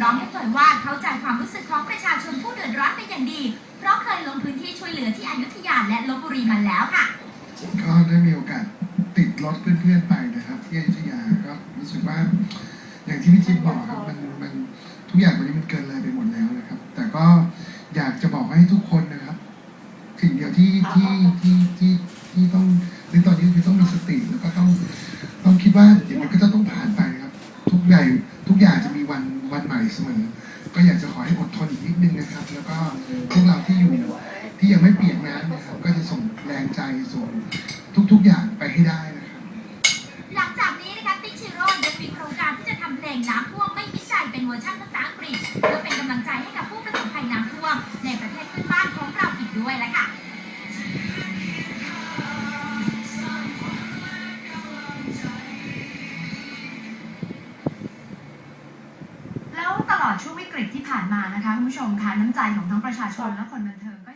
พร้อมยว่าเขาใจความรู้สึกของประชาชนผู้เดือดร้อนเป็นอย่างดี เพราะเคยลงพื้นที่ช่วยเหลือที่อยุธยาและลบบุรีมาแล้วค่ะ ก็ได้มีโอกาสติดรถเพื่อนๆไปนะครับ ที่อยุธยาก็รู้สึกว่า อย่างที่พี่จิ๊บบอกครับมันมันทุกอย่างวันนี้มันเกินเลยไปหมดแล้วนะครับ แต่ก็อยากจะบอกให้ทุกคนนะครับสิ่งเดียวที่ที่ที่ที่ที่ต้องในตอนนี้คือต้องมีสติแล้วก็ต้องต้องคิดว่าเดี๋ยวมันก็จะต้องผ่านไปครับ ทุกอย่างทุกอย่างจะมี วันวันใหม่เสมอ ก็อยากจะขอให้อดทนอีกนิดนึงนะครับ แล้วก็พวกเราที่อยู่ที่ยังไม่เปลี่ยนน้ำนะครับ ก็จะส่งแรงใจส่งทุกๆอย่างไปให้ได้นะครับ หลังจากนี้นะคะติ๊กชิโร่ยังมีโครงการที่จะทำเพลงน้ำท่วมไม่มิดใจเป็นเวอร์ชันภาษาอังกฤษเพื่อเป็นกำลังใจให้กับผู้ประสบภัยน้ำท่วมในประเทศเพื่อนบ้านของเราอีกด้วยละค่ะ ช่วงวิกฤตที่ผ่านมานะคะคุณผู้ชมคะน้ำใจของทั้งประชาชนและคนบันเทิงก็